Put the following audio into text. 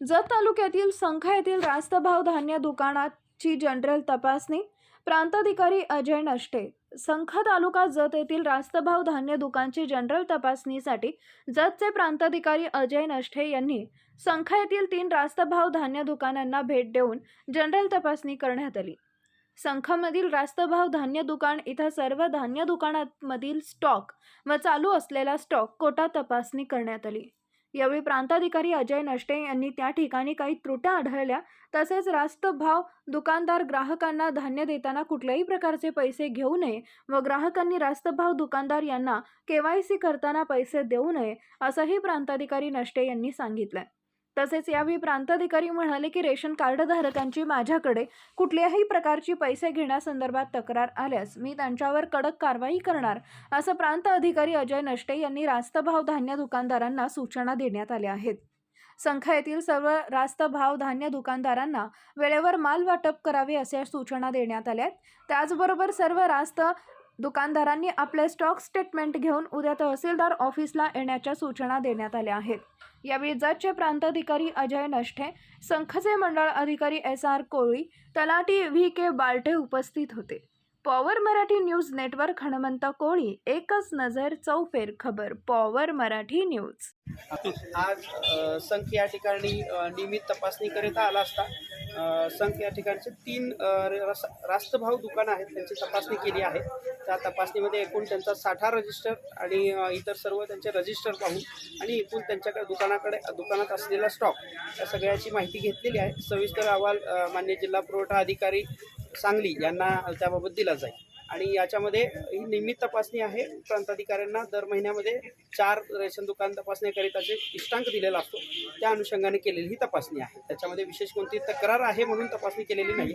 जत तालुक्यातील संखा येथील रास्त भाव धान्य दुकानाची जनरल तपासणी प्रांताधिकारी अजय नष्टे. संखा तालुका जत येथील रास्त भाव धान्य दुकानची जनरल तपासणीसाठी जतचे प्रांताधिकारी अजय नष्टे यांनी संखा येथील तीन रास्त भाव धान्य दुकानांना भेट देऊन जनरल तपासणी करण्यात आली. संखामधील रास्त भाव धान्य दुकान इथं सर्व धान्य दुकानांमधील स्टॉक व चालू असलेला स्टॉक कोटा तपासणी करण्यात आली. यावेळी प्रांताधिकारी अजय नष्टे यांनी त्या ठिकाणी काही त्रुट्या आढळल्या. तसेच रास्त भाव दुकानदार ग्राहकांना धान्य देताना कुठल्याही प्रकारचे पैसे घेऊ नये व ग्राहकांनी रास्त भाव दुकानदार यांना केवायसी करताना पैसे देऊ नये असंही प्रांताधिकारी नष्टे यांनी सांगितलं तसेच यावेळी प्रांताधिकारी म्हणाले की रेशन कार्डधारकांची माझ्याकडे कुठल्याही प्रकारची पैसे घेण्यासंदर्भात तक्रार आल्यास मी त्यांच्यावर कडक कारवाई करणार असं प्रांत अधिकारी अजय नष्टे यांनी रास्त भाव धान्य दुकानदारांना सूचना देण्यात आल्या आहेत. संख्या येथील सर्व रास्त भाव धान्य दुकानदारांना वेळेवर माल वाटप करावे अशा सूचना देण्यात आल्या आहेत. त्याचबरोबर सर्व रास्त दुकानदारांनी आपले स्टॉक स्टेटमेंट घेऊन उद्या तहसीलदार ऑफिसला येण्याच्या सूचना देण्यात आल्या आहेत. यावेळी जतचे प्रांताधिकारी अजय नष्ठे संखचे मंडळ अधिकारी एस आर कोळी तलाटी व्ही के बाल्टे उपस्थित होते. Power Marathi news network Hanumant Koli एकच नजर चौफेर खबर पॉवर मराठी न्यूज. आज संख या ठिकाणी नियमित तपासणी करीता आला असता. संघ या ठिकाणचे तीन रस रास्तभाव दुकानं आहेत त्यांची तपासणी केली आहे. त्या तपासणीमध्ये एकूण त्यांचा साठा रजिस्टर आणि इतर सर्व त्यांचे रजिस्टर पाहून आणि एकूण त्यांच्याकडे दुकानाकडे दुकानात असलेला स्टॉक या सगळ्याची माहिती घेतलेली आहे. सविस्तर अहवाल मान्य जिल्हा पुरवठा अधिकारी सांगली यांना त्याबाबत दिला जाईल. आणि याच्यामध्ये ही नियमित तपासणी आहे. प्रांताधिकाऱ्यांना दर महिन्यामध्ये चार रेशन दुकान तपासण्याकरिताचे इष्टांक दिलेला असतो त्या अनुषंगाने केलेली ही तपासणी आहे. त्याच्यामध्ये विशेष कोणती तक्रार आहे म्हणून तपासणी केलेली नाही.